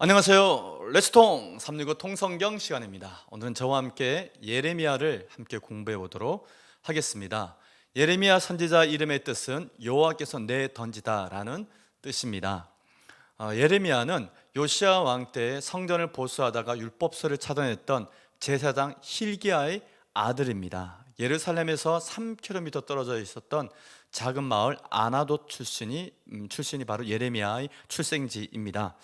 안녕하세요. 레츠통 365 통성경 시간입니다. 오늘은 저와 함께 예레미야를 함께 공부해 보도록 하겠습니다. 예레미야 선지자 이름의 뜻은 여호와께서 내 던지다라는 뜻입니다. 어, 예레미야는 요시아 왕 때 성전을 보수하다가 율법서를 찾아냈던 제사장 힐기야의 아들입니다. 예루살렘에서 3km 떨어져 있었던 작은 마을 아나돗 출신이 음, 출신이 바로 예레미야의 출생지입니다.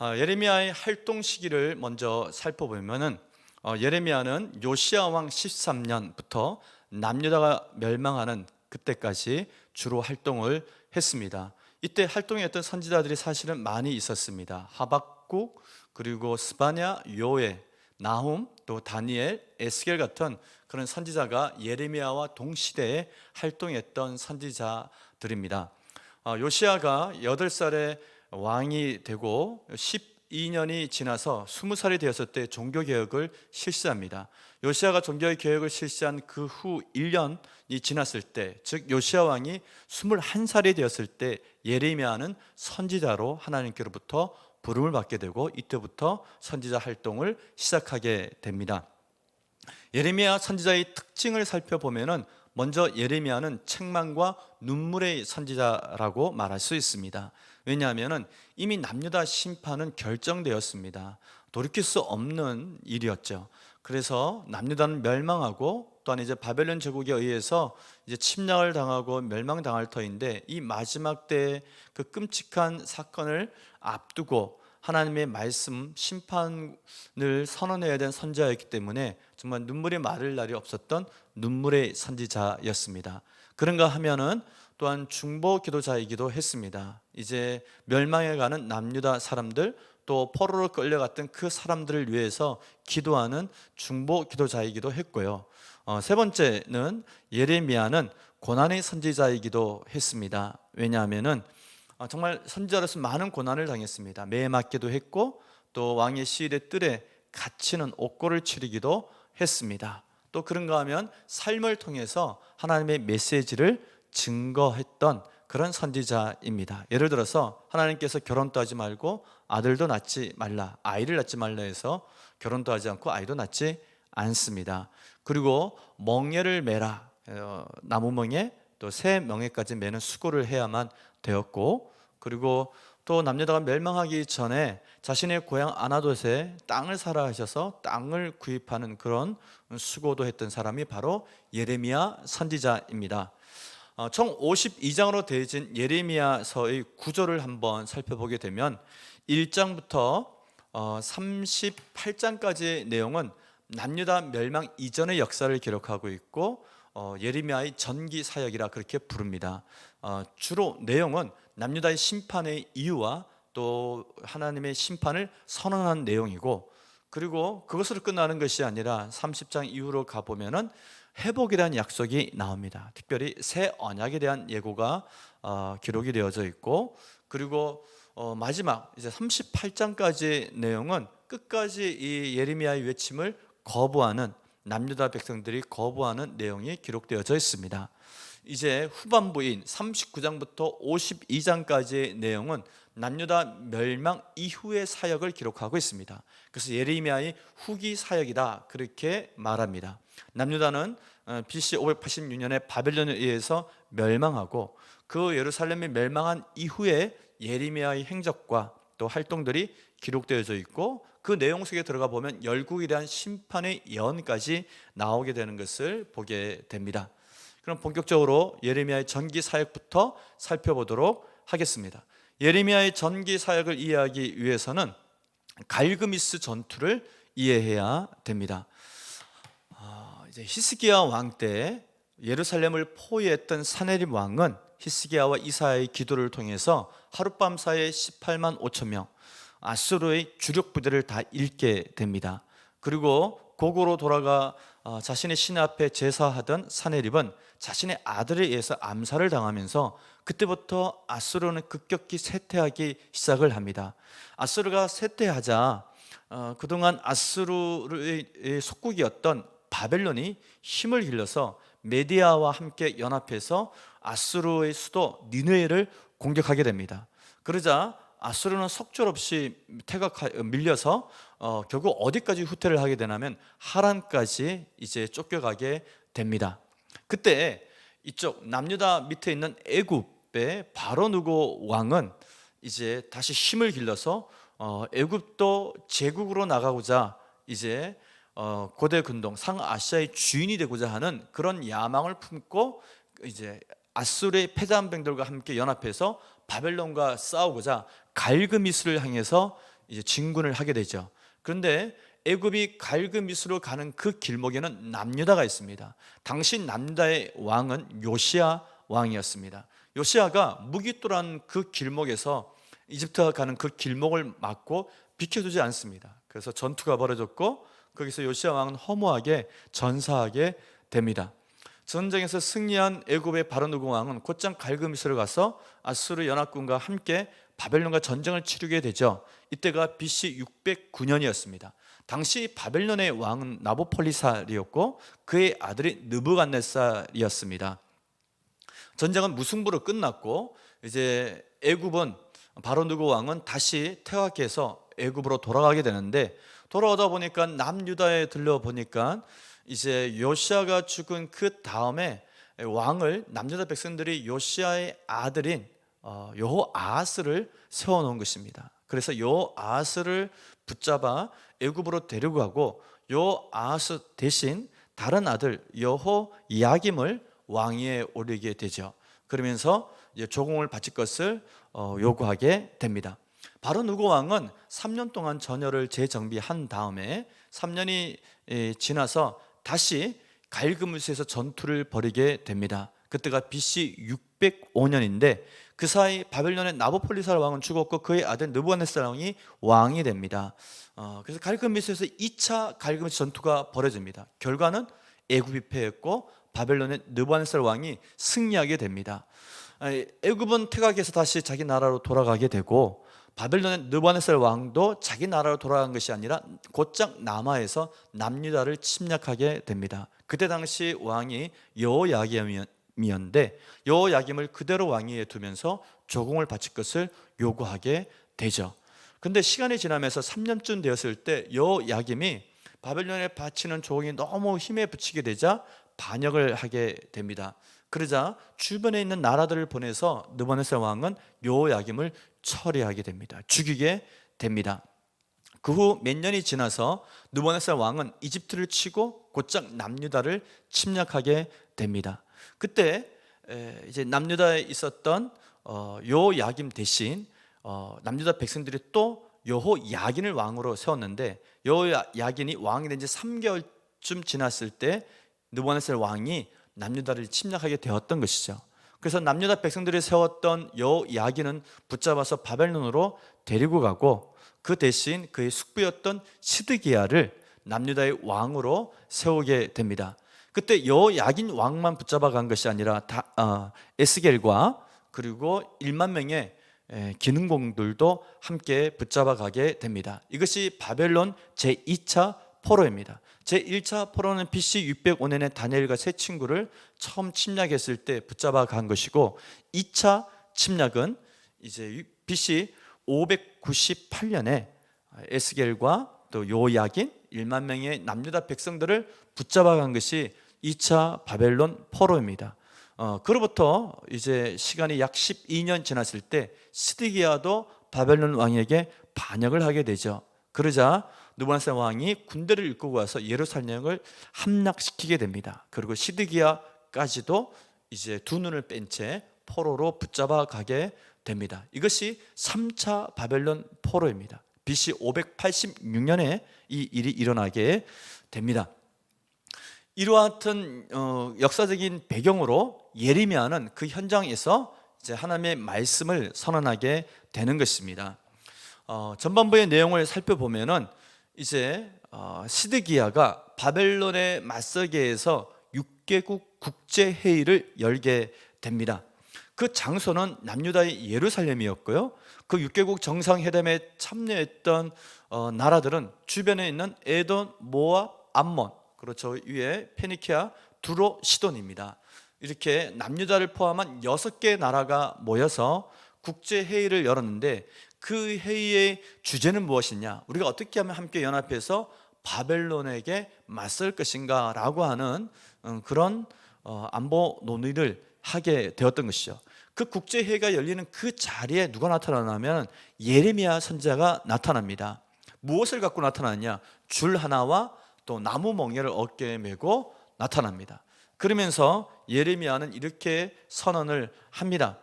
어, 예레미야의 활동 시기를 먼저 살펴보면은 어, 예레미야는 요시아 왕 13년부터 남유다가 멸망하는 그때까지 주로 활동을 했습니다. 이때 활동했던 선지자들이 사실은 많이 있었습니다. 하박국 그리고 스바냐, 요에, 나훔, 또 다니엘, 에스겔 같은 그런 선지자가 예레미야와 동시대에 활동했던 선지자들입니다. 어, 요시아가 8살에 왕이 되고 12년이 지나서 20살이 되었을 때 종교 개혁을 실시합니다. 요시아가 종교 개혁을 실시한 그 후 1년이 지났을 때, 즉 요시아 왕이 21살이 되었을 때 예레미야는 선지자로 하나님께로부터 부름을 받게 되고 이때부터 선지자 활동을 시작하게 됩니다. 예레미야 선지자의 특징을 살펴보면은 먼저 예레미야는 책망과 눈물의 선지자라고 말할 수 있습니다. 왜냐하면은 이미 남유다 심판은 결정되었습니다. 돌이킬 수 없는 일이었죠. 그래서 남유다는 멸망하고 또한 이제 바벨론 제국에 의해서 이제 침략을 당하고 멸망당할 터인데 이 마지막 때그 끔찍한 사건을 앞두고 하나님의 말씀 심판을 선언해야 된 선지자였기 때문에 정말 눈물이 마를 날이 없었던 눈물의 선지자였습니다. 그런가 하면은 또한 중보 기도자이기도 했습니다. 이제 멸망해 가는 남유다 사람들 또 포로로 끌려갔던 그 사람들을 위해서 기도하는 중보 기도자이기도 했고요. 어, 세 번째는 예레미야는 고난의 선지자이기도 했습니다. 왜냐하면은 어, 정말 선지자로서 많은 고난을 당했습니다. 매에 맞기도 했고 또 왕의 시일의 뜰에 갇히는 옥고를 치르기도 했습니다. 또 그런가 하면 삶을 통해서 하나님의 메시지를 증거했던 그런 선지자입니다. 예를 들어서 하나님께서 결혼도 하지 말고 아들도 낳지 말라, 아이를 낳지 말라 해서 결혼도 하지 않고 아이도 낳지 않습니다. 그리고 멍에를 매라, 어, 나무 멍에 또새 멍에까지 매는 수고를 해야만 되었고, 그리고 또 남녀다가 멸망하기 전에 자신의 고향 아나돗에 땅을 사라 하셔서 땅을 구입하는 그런 수고도 했던 사람이 바로 예레미야 선지자입니다. 어, 총 52장으로 되어진 예레미야서의 구조를 한번 살펴보게 되면 1장부터 38장까지의 내용은 남유다 멸망 이전의 역사를 기록하고 있고 어, 예레미야의 전기 사역이라 그렇게 부릅니다. 어, 주로 내용은 남유다의 심판의 이유와 또 하나님의 심판을 선언한 내용이고 그리고 그것으로 끝나는 것이 아니라 30장 이후로 가 보면은 회복이라는 약속이 나옵니다. 특별히 새 언약에 대한 예고가 어, 기록이 되어져 있고 그리고 어, 마지막 이제 38장까지 내용은 끝까지 이 예레미야의 외침을 거부하는 남유다 백성들이 거부하는 내용이 기록되어져 있습니다. 이제 후반부인 39장부터 52장까지의 내용은 남유다 멸망 이후의 사역을 기록하고 있습니다. 그래서 예레미야의 후기 사역이다 그렇게 말합니다. 남유다는 어, BC 586년에 바벨론에 의해서 멸망하고 그 예루살렘이 멸망한 이후에 예레미야의 행적과 또 활동들이 기록되어져 있고 그 내용 속에 들어가 보면 열국에 대한 심판의 예언까지 나오게 되는 것을 보게 됩니다. 그럼 본격적으로 예레미야의 전기 사역부터 살펴보도록 하겠습니다. 예레미야의 전기 사역을 이해하기 위해서는 갈그미스 전투를 이해해야 됩니다. 아, 이제 히스기야 왕 때 예루살렘을 포위했던 사네립 왕은 히스기야와 이사야의 기도를 통해서 하룻밤 사이에 18만 5천 명 아수르의 주력 부대를 다 잃게 됩니다. 그리고 고고로 돌아가 어, 자신의 신 앞에 제사하던 사네립은 자신의 아들에 의해서 암살을 당하면서 그때부터 아수르는 급격히 쇠퇴하기 시작을 합니다. 아수르가 쇠퇴하자 어, 그동안 아수르의 속국이었던 바벨론이 힘을 길러서 메디아와 함께 연합해서 아수르의 수도 니느웨를 공격하게 됩니다. 그러자 아수르는 속절없이 태각 밀려서 어, 결국 어디까지 후퇴를 하게 되냐면 하란까지 이제 쫓겨가게 됩니다. 그때 이쪽 남유다 밑에 있는 애굽의 바로 누고 왕은 이제 다시 힘을 길러서 어, 애굽도 제국으로 나가고자 이제 어, 고대 근동 상아시아의 주인이 되고자 하는 그런 야망을 품고 이제 아수르의 패잔병들과 함께 연합해서 바벨론과 싸우고자 갈그미스를 향해서 이제 진군을 하게 되죠. 그런데 애굽이 갈그미스로 가는 그 길목에는 남유다가 있습니다. 당시 남유다의 왕은 요시아 왕이었습니다. 요시아가 무기또란 그 길목에서 이집트가 가는 그 길목을 막고 비켜두지 않습니다. 그래서 전투가 벌어졌고 거기서 요시아 왕은 허무하게 전사하게 됩니다. 전쟁에서 승리한 애굽의 바로누고 왕은 곧장 갈그미스를 가서 아수르 연합군과 함께 바벨론과 전쟁을 치르게 되죠. 이때가 BC 609년이었습니다. 당시 바벨론의 왕은 나보폴리살이었고 그의 아들이 느부갓네살이었습니다. 전쟁은 무승부로 끝났고 이제 애굽은 바로누고 왕은 다시 퇴각해서 애굽으로 돌아가게 되는데 돌아오다 보니까 남유다에 들려 보니까 이제 요시아가 죽은 그 다음에 왕을 남유다 백성들이 요시아의 아들인 어, 여호아하스를 세워놓은 것입니다. 그래서 여호아하스를 붙잡아 애굽으로 데리고 가고 여호아하스 대신 다른 아들 여호 야김을 왕위에 오르게 되죠. 그러면서 조공을 바칠 것을 어, 요구하게 됩니다. 바로 누구 왕은 3년 동안 전열을 재정비한 다음에 3년이 지나서 다시 갈그무스에서 전투를 벌이게 됩니다. 그때가 BC 605년인데 그 사이 바벨론의 나보폴리살 왕은 죽었고 그의 아들 느부갓네살 왕이 왕이 됩니다. 어, 그래서 갈그미스에서 2차 갈그미스 전투가 벌어집니다. 결과는 애굽이 패했고 바벨론의 느부갓네살 왕이 승리하게 됩니다. 아니, 애굽은 퇴각해서 다시 자기 나라로 돌아가게 되고 바벨론의 느부갓네살 왕도 자기 나라로 돌아간 것이 아니라 곧장 남하에서 남유다를 침략하게 됩니다. 그때 당시 왕이 여호야김이 었는데 여호야김을 그대로 왕위에 두면서 조공을 바칠 것을 요구하게 되죠. 근데 시간이 지나면서 3년쯤 되었을 때 여호야김이 바벨론에 바치는 조공이 너무 힘에 부치게 되자 반역을 하게 됩니다. 그러자 주변에 있는 나라들을 보내서 느바네살 왕은 요야김을 처리하게 됩니다. 죽이게 됩니다. 그 후 몇 년이 지나서 느바네살 왕은 이집트를 치고 곧장 남유다를 침략하게 됩니다. 그때 이제 남유다에 있었던 어, 요야김 대신 어, 남유다 백성들이 또 여호 야긴을 왕으로 세웠는데 여호 야긴이 왕이 된 지 3개월쯤 지났을 때 느부갓네살 왕이 남유다를 침략하게 되었던 것이죠. 그래서 남유다 백성들이 세웠던 여야기는 붙잡아서 바벨론으로 데리고 가고 그 대신 그의 숙부였던 시드기야를 남유다의 왕으로 세우게 됩니다. 그때 여야긴 왕만 붙잡아 간 것이 아니라 다, 어, 에스겔과 그리고 1만 명의 기능공들도 함께 붙잡아 가게 됩니다. 이것이 바벨론 제2차 포로입니다. 제1차 포로는 BC 605년에 다니엘과 세 친구를 처음 침략했을 때 붙잡아 간 것이고 2차 침략은 이제 BC 598년에 에스겔과 또 요야긴 1만 명의 남유다 백성들을 붙잡아 간 것이 2차 바벨론 포로입니다. 어, 그로부터 이제 시간이 약 12년 지났을 때 시드기야도 바벨론 왕에게 반역을 하게 되죠. 그러자 느부갓네살 왕이 군대를 이끌고 와서 예루살렘을 함락시키게 됩니다. 그리고 시드기야까지도 이제 두 눈을 뺀 채 포로로 붙잡아 가게 됩니다. 이것이 3차 바벨론 포로입니다. BC 586년에 이 일이 일어나게 됩니다. 같은 어, 역사적인 배경으로 예레미야는 그 현장에서 이제 하나님의 말씀을 선언하게 되는 것입니다. 어, 전반부의 내용을 살펴보면은 이제 어, 시드기야가 바벨론의 맞서기에서 6개국 국제 회의를 열게 됩니다. 그 장소는 남유다의 예루살렘이었고요. 그 6개국 정상회담에 참여했던 어, 나라들은 주변에 있는 에돈, 모압, 암몬, 그렇죠 위에 페니키아, 두로, 시돈입니다. 이렇게 남유다를 포함한 6개 나라가 모여서 국제 회의를 열었는데 그 회의의 주제는 무엇이냐? 우리가 어떻게 하면 함께 연합해서 바벨론에게 맞설 것인가라고 하는 음, 그런 어, 안보 논의를 하게 되었던 것이죠. 그 국제 회의가 열리는 그 자리에 누가 나타나냐면 예레미야 선자가 나타납니다. 무엇을 갖고 나타나느냐? 줄 하나와 또 나무 멍에를 어깨에 메고 나타납니다. 그러면서 예레미야는 이렇게 선언을 합니다.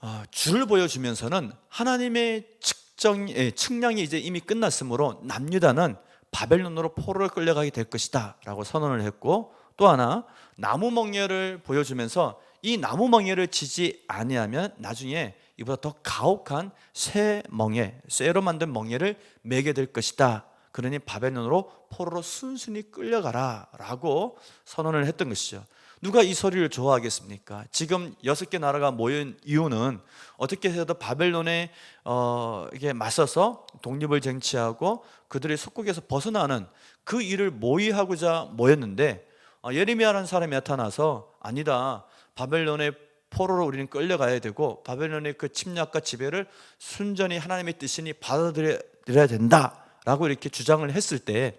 어, 줄을 보여주면서는 하나님의 측정, 예, 측량이 이제 이미 끝났으므로 남유다는 바벨론으로 포로를 끌려가게 될 것이다라고 선언을 했고 또 하나 나무 멍에를 보여주면서 이 나무 멍에를 치지 아니하면 나중에 이보다 더 가혹한 새 멍에, 쇠로 만든 멍에를 매게 될 것이다. 그러니 바벨론으로 포로로 순순히 끌려가라라고 선언을 했던 것이죠. 누가 이 소리를 좋아하겠습니까? 지금 여섯 개 나라가 모인 이유는 어떻게 해서도 바벨론에 어, 이게 맞서서 독립을 쟁취하고 그들의 속국에서 벗어나는 그 일을 모의하고자 모였는데 어, 예레미야라는 사람이 나타나서 아니다 바벨론의 포로로 우리는 끌려가야 되고 바벨론의 그 침략과 지배를 순전히 하나님의 뜻이니 받아들여야 된다 라고 이렇게 주장을 했을 때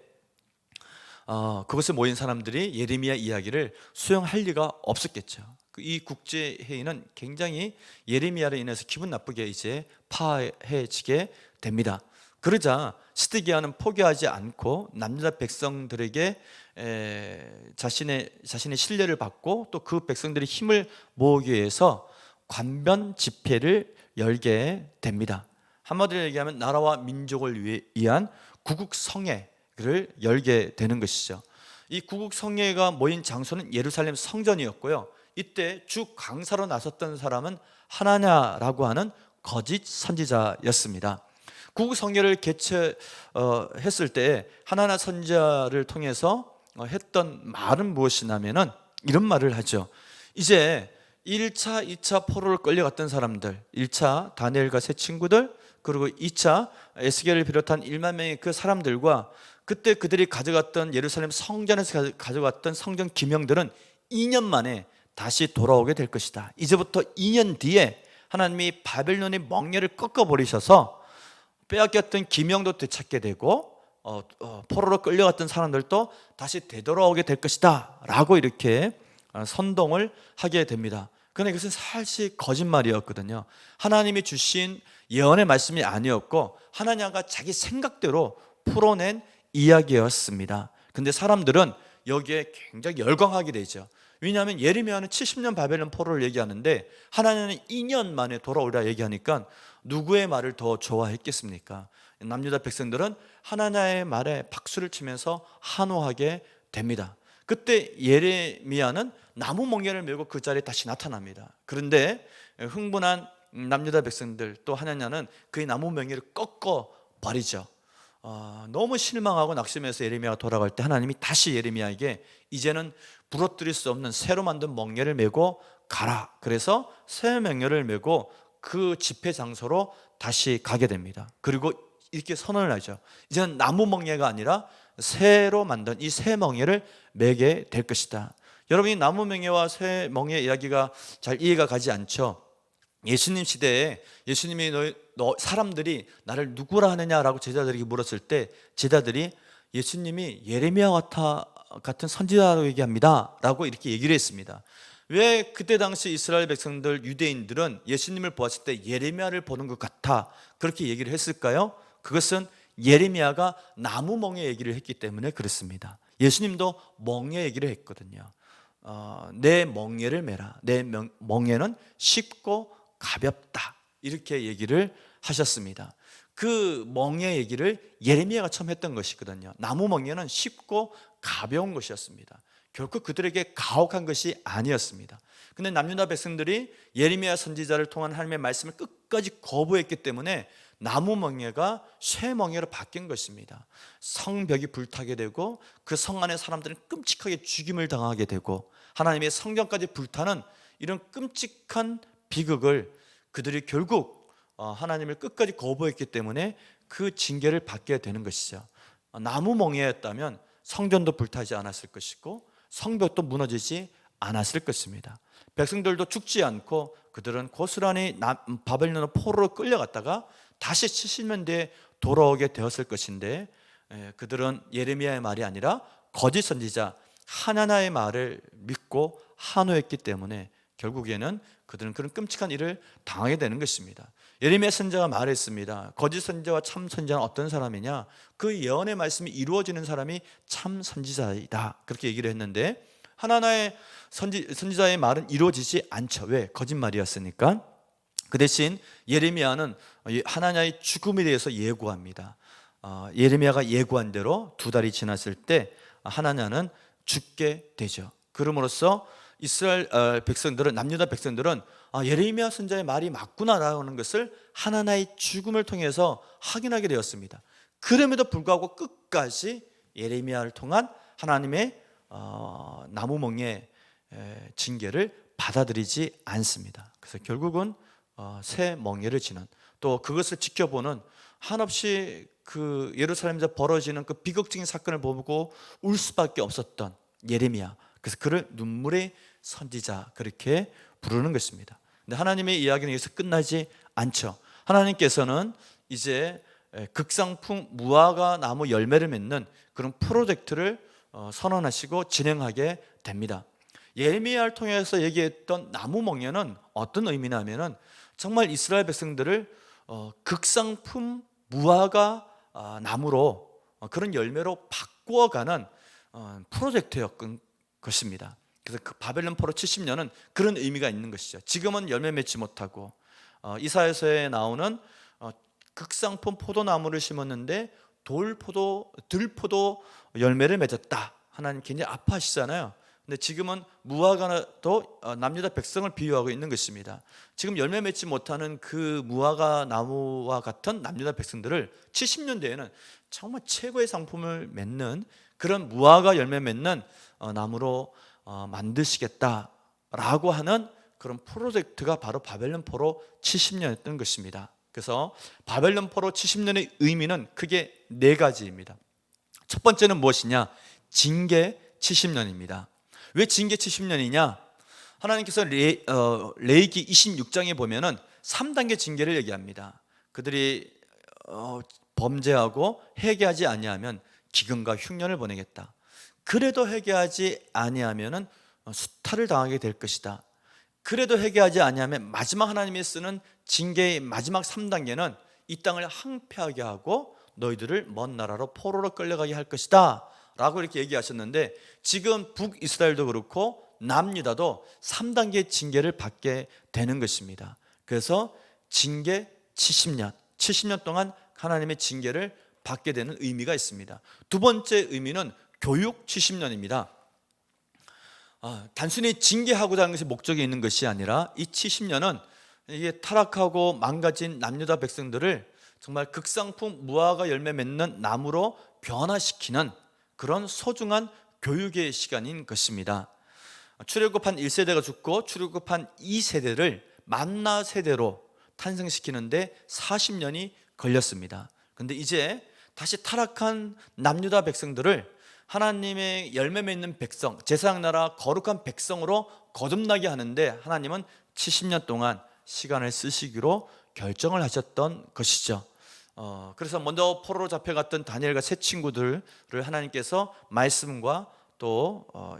어, 그것에 모인 사람들이 예레미야 이야기를 수용할 리가 없었겠죠. 그이 국제 회의는 굉장히 예레미야로 인해서 기분 나쁘게 이제 파해지게 됩니다. 그러자 시드기야는 포기하지 않고 남유다 백성들에게 에, 자신의 자신의 신뢰를 받고 또 그 백성들의 힘을 모으기 위해서 관변 집회를 열게 됩니다. 한마디로 얘기하면 나라와 민족을 위해- 위한 구국 성회를 열게 되는 것이죠. 이 구국 성회가 모인 장소는 예루살렘 성전이었고요. 이때 주 강사로 나섰던 사람은 하나냐라고 하는 거짓 선지자였습니다. 구국 성회를 개최했을 때 하나나 선지자를 통해서 어, 했던 말은 무엇이냐면은 이런 말을 하죠. 이제 1차, 2차 포로를 끌려갔던 사람들, 1차 다니엘과 세 친구들, 그리고 2차 에스겔을 비롯한 1만 명의 그 사람들과 그때 그들이 가져갔던 예루살렘 성전에서 가- 가져갔던 성전 기명들은 2년 만에 다시 돌아오게 될 것이다. 이제부터 2년 뒤에 하나님이 바벨론의 멍에를 꺾어 버리셔서 빼앗겼던 기명도 되찾게 되고 어, 어, 포로로 끌려갔던 사람들도 다시 되돌아오게 될 것이다 라고 이렇게 어, 선동을 하게 됩니다. 그런데 이것은 사실 거짓말이었거든요. 하나님이 주신 예언의 말씀이 아니었고 하나님과 자기 생각대로 풀어낸 이야기였습니다. 근데 사람들은 여기에 굉장히 열광하게 되죠. 왜냐하면 예레미야는 70년 바벨론 포로를 얘기하는데 하나님은 2년 만에 돌아오라 얘기하니까 누구의 말을 더 좋아했겠습니까? 남유다 백성들은 하나님의 말에 박수를 치면서 환호하게 됩니다. 그때 예레미야는 나무 멍에를 메고 그 자리에 다시 나타납니다. 그런데 흥분한 남유다 백성들 또 하나냐는 그의 나무 멍에를 꺾어 버리죠. 어, 너무 실망하고 낙심해서 예레미야가 돌아갈 때 하나님이 다시 예레미야에게 이제는 부러뜨릴 수 없는 새로 만든 멍에를 메고 가라. 그래서 새 멍에를 메고 그 집회 장소로 다시 가게 됩니다. 그리고 이렇게 선언을 하죠. 이제는 나무 멍에가 아니라 새로 만든 이 새 멍에를 매게 될 것이다. 여러분이 나무 멍에와 새 멍에 이야기가 잘 이해가 가지 않죠. 예수님 시대에 예수님이 너, 너 사람들이 나를 누구라 하느냐라고 제자들에게 물었을 때 제자들이 예수님이 예레미야 같아 같은 선지자라고 얘기합니다라고 이렇게 얘기를 했습니다. 왜 그때 당시 이스라엘 백성들 유대인들은 예수님을 보았을 때 예레미야를 보는 것 같아 그렇게 얘기를 했을까요? 그것은 예레미야가 나무 멍에 얘기를 했기 때문에 그렇습니다. 예수님도 멍에 얘기를 했거든요. 어, 내 멍에를 매라. 내 명- 멍에는 쉽고 가볍다. 이렇게 얘기를 하셨습니다. 그 멍에 얘기를 예레미야가 처음 했던 것이거든요. 나무 멍에는 쉽고 가벼운 것이었습니다. 결코 그들에게 가혹한 것이 아니었습니다. 근데 남유다 백성들이 예레미야 선지자를 통한 하나님의 말씀을 끝까지 거부했기 때문에 나무 멍에가 쇠 멍에로 바뀐 것입니다. 성벽이 불타게 되고 그 성 안의 사람들은 끔찍하게 죽임을 당하게 되고 하나님의 성전까지 불타는 이런 끔찍한 비극을 그들이 결국 어, 하나님을 끝까지 거부했기 때문에 그 징계를 받게 되는 것이죠. 어, 나무 멍에였다면 성전도 불타지 않았을 것이고 성벽도 무너지지 않았을 것입니다. 백성들도 죽지 않고 그들은 고스란히 남- 바벨론의 포로로 끌려갔다가 다시 70년대에 돌아오게 되었을 것인데 에, 그들은 예레미야의 말이 아니라 거짓 선지자 하나나의 말을 믿고 한호했기 때문에 결국에는 그들은 그런 끔찍한 일을 당하게 되는 것입니다. 예레미야 선지자가 말했습니다. 거짓 선지자와 참 선지자는 어떤 사람이냐? 그 예언의 말씀이 이루어지는 사람이 참 선지자이다. 그렇게 얘기를 했는데 하나나의 선지, 선지자의 말은 이루어지지 않죠. 왜? 거짓말이었으니까. 그 대신 예레미야는 하나냐의 죽음에 대해서 예고합니다. 어, 예레미야가 예고한 대로 두 달이 지났을 때 하나냐는 죽게 되죠. 그럼으로써 이스라엘 어, 백성들은 남유다 백성들은 아, 예레미야 선자의 말이 맞구나라는 것을 하나나의 죽음을 통해서 확인하게 되었습니다. 그럼에도 불구하고 끝까지 예레미야를 통한 하나님의 어, 나무멍의 에, 징계를 받아들이지 않습니다. 그래서 결국은 어, 새 멍에를 지는 또 그것을 지켜보는 한없이 그 예루살렘에서 벌어지는 그 비극적인 사건을 보고 울 수밖에 없었던 예레미야. 그래서 그를 눈물의 선지자 그렇게 부르는 것입니다. 근데 하나님의 이야기는 여기서 끝나지 않죠. 하나님께서는 이제 극상품 무화과 나무 열매를 맺는 그런 프로젝트를 어, 선언하시고 진행하게 됩니다. 예레미야를 통해서 얘기했던 나무 멍에는 어떤 의미냐면은 정말 이스라엘 백성들을 어, 극상품 무화과 아, 나무로 어, 그런 열매로 바꾸어가는 프로젝트였던 것입니다. 그래서 그 바벨론 포로 70년은 그런 의미가 있는 것이죠. 지금은 열매 맺지 못하고 이사에서에 나오는 극상품 포도나무를 심었는데 돌포도 들포도 열매를 맺었다. 하나님 굉장히 아파하시잖아요. 근데 지금은 무화과도 어, 남유다 백성을 비유하고 있는 것입니다. 지금 열매 맺지 못하는 그 무화과 나무와 같은 남유다 백성들을 70년대에는 정말 최고의 상품을 맺는 그런 무화과 열매 맺는 어, 나무로 어, 만드시겠다라고 하는 그런 프로젝트가 바로 바벨론 포로 70년이었던 것입니다. 그래서 바벨론 포로 70년의 의미는 크게 네 가지입니다. 첫 번째는 무엇이냐? 징계 70년입니다. 왜 징계 70년이냐? 하나님께서 레, 어, 레이기 26장에 보면은 3단계 징계를 얘기합니다. 그들이 어, 범죄하고 회개하지 아니하면 기근과 흉년을 보내겠다. 그래도 회개하지 아니하면은 수탈을 당하게 될 것이다. 그래도 회개하지 아니하면 마지막 하나님이 쓰는 징계의 마지막 3단계는 이 땅을 항폐하게 하고 너희들을 먼 나라로 포로로 끌려가게 할 것이다. 라고 이렇게 얘기하셨는데 지금 북이스라엘도 그렇고 남유다도 3단계 징계를 받게 되는 것입니다. 그래서 징계 70년, 70년 동안 하나님의 징계를 받게 되는 의미가 있습니다. 두 번째 의미는 교육 70년입니다. 아, 단순히 징계하고자 하는 것이 목적이 있는 것이 아니라 이 70년은 이게 타락하고 망가진 남유다 백성들을 정말 극상품 무화과 열매 맺는 나무로 변화시키는 그런 소중한 교육의 시간인 것입니다. 출애굽한 1세대가 죽고 출애굽한 2세대를 만나 세대로 탄생시키는데 40년이 걸렸습니다. 근데 이제 다시 타락한 남유다 백성들을 하나님의 열매 맺는 백성, 제사장 나라 거룩한 백성으로 거듭나게 하는데 하나님은 70년 동안 시간을 쓰시기로 결정을 하셨던 것이죠. 어, 그래서 먼저 포로로 잡혀갔던 다니엘과 세 친구들을 하나님께서 말씀과 또 어,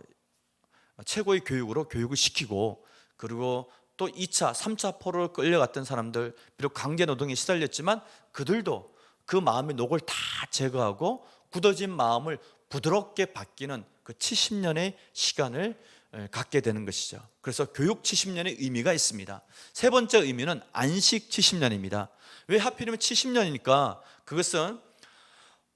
최고의 교육으로 교육을 시키고 그리고 또 2차, 3차 포로를 끌려갔던 사람들 비록 강제 노동에 시달렸지만 그들도 그 마음의 녹을 다 제거하고 굳어진 마음을 부드럽게 바뀌는 그 70년의 시간을 갖게 되는 것이죠. 그래서 교육 70년의 의미가 있습니다. 세 번째 의미는 안식 70년입니다. 왜 하필이면 70년이니까 그것은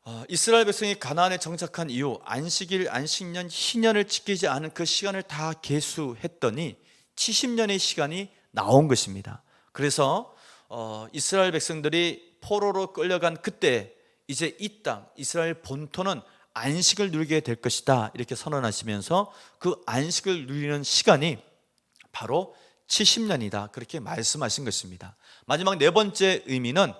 어, 이스라엘 백성이 가나안에 정착한 이후 안식일, 안식년, 희년을 지키지 않은 그 시간을 다 계수했더니 70년의 시간이 나온 것입니다. 그래서 어, 이스라엘 백성들이 포로로 끌려간 그때 이제 이 땅 이스라엘 본토는 안식을 누리게 될 것이다 이렇게 선언하시면서 그 안식을 누리는 시간이 바로 70년이다 그렇게 말씀하신 것입니다. 마지막 네 번째 의미는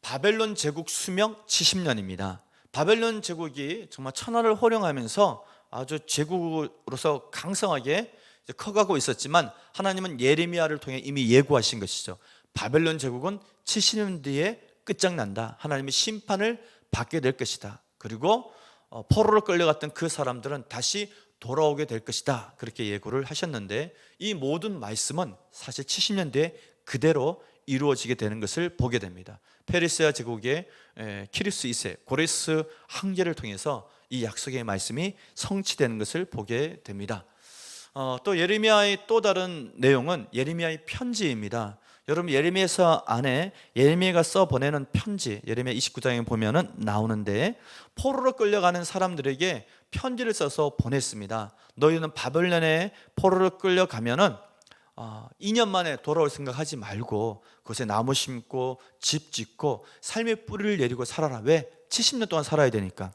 바벨론 제국 수명 70년입니다. 바벨론 제국이 정말 천하를 호령하면서 아주 제국으로서 강성하게 커가고 있었지만 하나님은 예레미야를 통해 이미 예고하신 것이죠. 바벨론 제국은 70년 뒤에 끝장난다. 하나님의 심판을 받게 될 것이다. 그리고 어, 포로로 끌려갔던 그 사람들은 다시 돌아오게 될 것이다. 그렇게 예고를 하셨는데 이 모든 말씀은 사실 70년 뒤에 그대로 이루어지게 되는 것을 보게 됩니다. 페르시아 제국의 에, 키리스 2세 고레스 황제를 통해서 이 약속의 말씀이 성취되는 것을 보게 됩니다. 어, 또 예레미야의 또 다른 내용은 예레미야의 편지입니다. 여러분 예레미야서 안에 예레미야가 써 보내는 편지 예레미야 29장에 보면은 나오는데 포로로 끌려가는 사람들에게 편지를 써서 보냈습니다. 너희는 바벨론에 포로로 끌려가면은 어, 2년 만에 돌아올 생각하지 말고 그곳에 나무 심고 집 짓고 삶의 뿌리를 내리고 살아라. 왜? 70년 동안 살아야 되니까.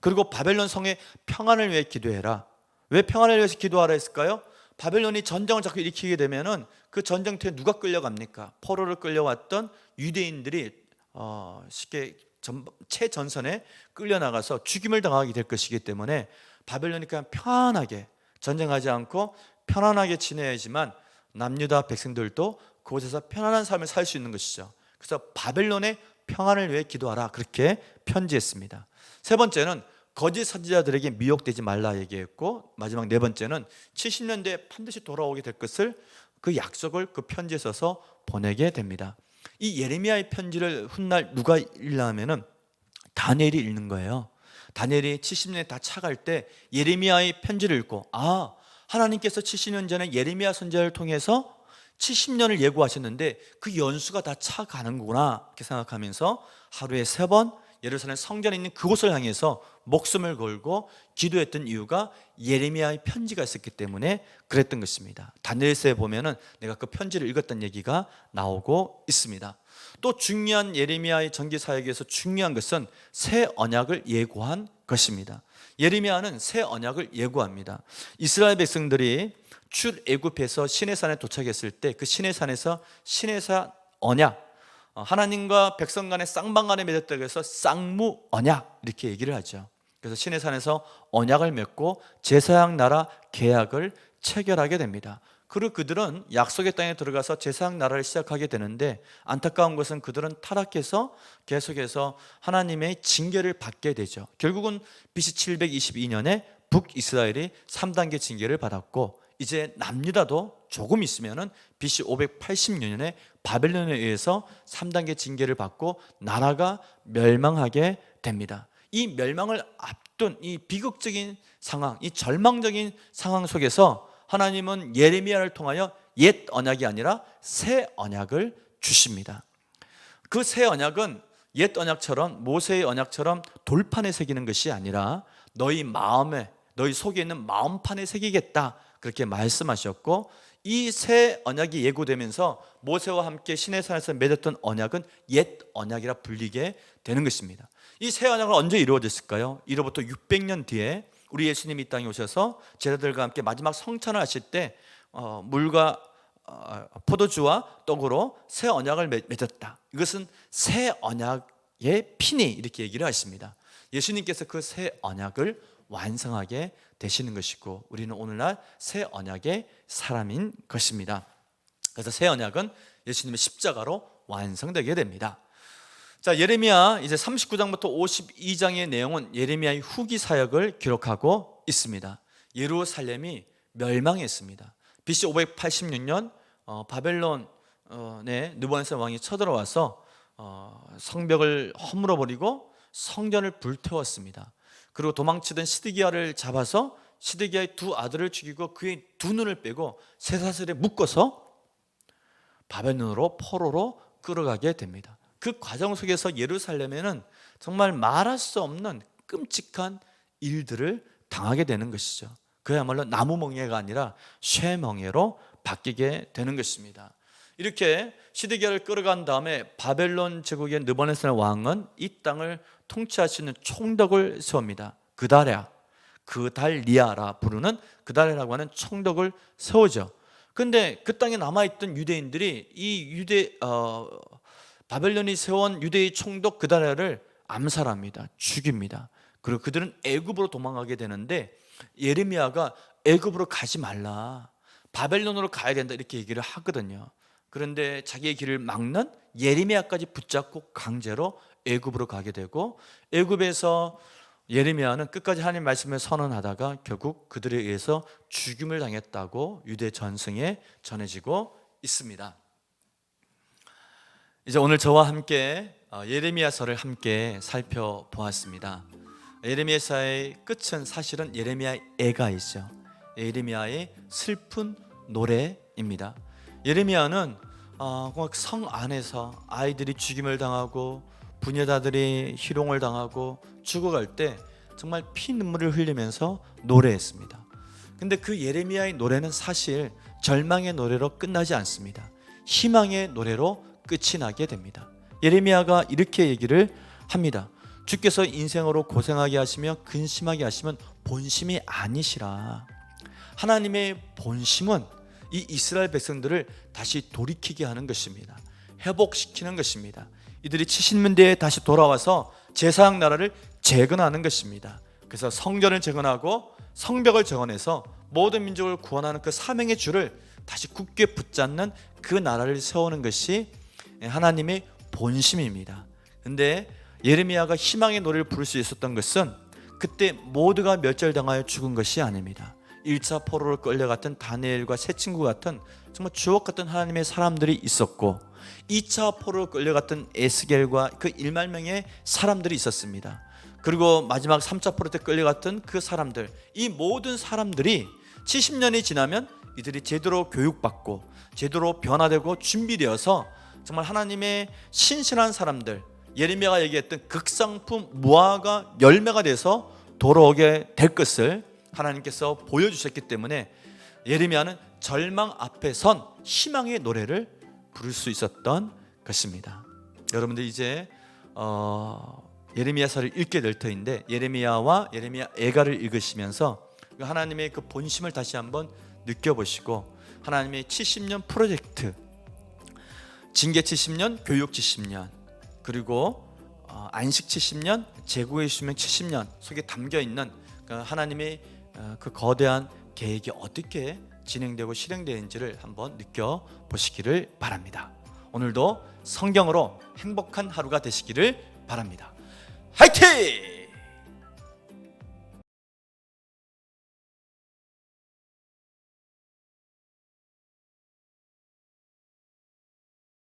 그리고 바벨론 성의 평안을 위해 기도해라. 왜 평안을 위해서 기도하라 했을까요? 바벨론이 전쟁을 자꾸 일으키게 되면은 그 전쟁터에 누가 끌려갑니까? 포로를 끌려왔던 유대인들이 어, 쉽게 전, 최전선에 끌려나가서 죽임을 당하게 될 것이기 때문에 바벨론이 그냥 편안하게 전쟁하지 않고 편안하게 지내야지만 남유다 백성들도 그곳에서 편안한 삶을 살 수 있는 것이죠. 그래서 바벨론의 평안을 위해 기도하라 그렇게 편지했습니다. 세 번째는 거짓 선지자들에게 미혹되지 말라 얘기했고 마지막 네 번째는 70년대에 반드시 돌아오게 될 것을 그 약속을 그 편지에 써서 보내게 됩니다. 이 예레미야의 편지를 훗날 누가 읽냐면은 다니엘이 읽는 거예요. 다니엘이 70년에 다 차갈 때 예레미야의 편지를 읽고 아 하나님께서 70년 전에 예레미야 선지자를 통해서 70년을 예고하셨는데 그 연수가 다 차가는 구나 이렇게 생각하면서 하루에 세 번 예루살렘 성전에 있는 그곳을 향해서 목숨을 걸고 기도했던 이유가 예레미야의 편지가 있었기 때문에 그랬던 것입니다. 다니엘서에 보면은 내가 그 편지를 읽었던 얘기가 나오고 있습니다. 또 중요한 예레미야의 전기 사역에서 중요한 것은 새 언약을 예고한 것입니다. 예레미야는 새 언약을 예고합니다. 이스라엘 백성들이 출애굽해서 시내산에 도착했을 때 그 시내산에서 시내산 언약 어, 하나님과 백성 간의 쌍방 간에 맺었다고 해서 쌍무 언약 이렇게 얘기를 하죠. 그래서 시내산에서 언약을 맺고 제사장 나라 계약을 체결하게 됩니다. 그리고 그들은 약속의 땅에 들어가서 제사장 나라를 시작하게 되는데 안타까운 것은 그들은 타락해서 계속해서 하나님의 징계를 받게 되죠. 결국은 BC 722년에 북이스라엘이 3단계 징계를 받았고 이제 남유다도 조금 있으면은 BC 586년에 바벨론에 의해서 3단계 징계를 받고 나라가 멸망하게 됩니다. 이 멸망을 앞둔 이 비극적인 상황, 이 절망적인 상황 속에서 하나님은 예레미야를 통하여 옛 언약이 아니라 새 언약을 주십니다. 그 새 언약은 옛 언약처럼 모세의 언약처럼 돌판에 새기는 것이 아니라 너희 마음에 너희 속에 있는 마음판에 새기겠다 그렇게 말씀하셨고 이 새 언약이 예고되면서 모세와 함께 시내산에서 맺었던 언약은 옛 언약이라 불리게 되는 것입니다. 이 새 언약은 언제 이루어졌을까요? 이로부터 600년 뒤에 우리 예수님이 이 땅에 오셔서 제자들과 함께 마지막 성찬을 하실 때 어, 물과 어, 포도주와 떡으로 새 언약을 맺- 맺었다. 이것은 새 언약의 피니 이렇게 얘기를 하십니다. 예수님께서 그 새 언약을 완성하게 되시는 것이고 우리는 오늘날 새 언약의 사람인 것입니다. 그래서 새 언약은 예수님의 십자가로 완성되게 됩니다. 자, 예레미야 이제 39장부터 52장의 내용은 예레미야의 후기 사역을 기록하고 있습니다. 예루살렘이 멸망했습니다. BC 586년 어, 바벨론의 느부갓네살 왕이 쳐들어와서 어, 성벽을 허물어 버리고 성전을 불태웠습니다. 그리고 도망치던 시드기야를 잡아서 시드기야의 두 아들을 죽이고 그의 두 눈을 빼고 쇠사슬에 묶어서 바벨론으로 포로로 끌어가게 됩니다. 그 과정 속에서 예루살렘에는 정말 말할 수 없는 끔찍한 일들을 당하게 되는 것이죠. 그야말로 나무 멍에가 아니라 쇠 멍에로 바뀌게 되는 것입니다. 이렇게 시드기야를 끌어간 다음에 바벨론 제국의 느부갓네살 왕은 이 땅을 있는 총독을 세웁니다. 그다랴, 그달리아라 부르는 그달리아라고 하는 총독을 세우죠. 근데 그 땅에 남아 있던 유대인들이 이 유대 어, 바벨론이 세운 유대의 총독 그다랴를 암살합니다. 죽입니다. 그리고 그들은 애굽으로 도망가게 되는데 예레미야가 애굽으로 가지 말라. 바벨론으로 가야 된다 이렇게 얘기를 하거든요. 그런데 자기의 길을 막는 예레미야까지 붙잡고 강제로 애굽으로 가게 되고 애굽에서 예레미야는 끝까지 하나님 말씀을 선언하다가 결국 그들에 의해서 죽임을 당했다고 유대 전승에 전해지고 있습니다. 이제 오늘 저와 함께 어, 예레미야서를 함께 살펴보았습니다. 예레미야서의 끝은 사실은 예레미야의 애가이죠. 예레미야의 슬픈 노래입니다. 예레미야는 어, 성 안에서 아이들이 죽임을 당하고 부녀자들이 희롱을 당하고 죽어갈 때 정말 피 눈물을 흘리면서 노래했습니다. 근데 그 예레미야의 노래는 사실 절망의 노래로 끝나지 않습니다. 희망의 노래로 끝이 나게 됩니다. 예레미야가 이렇게 얘기를 합니다. 주께서 인생으로 고생하게 하시며 근심하게 하시면 본심이 아니시라. 하나님의 본심은 이 이스라엘 백성들을 다시 돌이키게 하는 것입니다. 회복시키는 것입니다. 이들이 70년대에 다시 돌아와서 제사장 나라를 재건하는 것입니다. 그래서 성전을 재건하고 성벽을 재건해서 모든 민족을 구원하는 그 사명의 줄을 다시 굳게 붙잡는 그 나라를 세우는 것이 하나님의 본심입니다. 근데 예레미야가 희망의 노래를 부를 수 있었던 것은 그때 모두가 멸절당하여 죽은 것이 아닙니다. 1차 포로로 끌려갔던 다니엘과 세 친구 같은 정말 주옥 같은 하나님의 사람들이 있었고 2차 포로로 끌려갔던 에스겔과 그 1만 명의 사람들이 있었습니다. 그리고 마지막 3차 포로 때 끌려갔던 그 사람들 이 모든 사람들이 70년이 지나면 이들이 제대로 교육받고 제대로 변화되고 준비되어서 정말 하나님의 신실한 사람들 예레미야가 얘기했던 극상품 무화과 열매가 돼서 돌아오게 될 것을 하나님께서 보여주셨기 때문에 예레미야는 절망 앞에 선 희망의 노래를 부를 수 있었던 것입니다. 여러분들 이제 어, 예레미야서를 읽게 될 터인데 예레미야와 예레미야 애가를 읽으시면서 그 하나님의 그 본심을 다시 한번 느껴보시고 하나님의 70년 프로젝트 징계 70년, 교육 70년, 그리고 어, 안식 70년, 제국의 수명 70년 속에 담겨 있는 그 하나님의 어, 그 거대한 계획이 어떻게 진행되고 실행되는지를 한번 느껴 보시기를 바랍니다. 오늘도 성경으로 행복한 하루가 되시기를 바랍니다. 화이팅!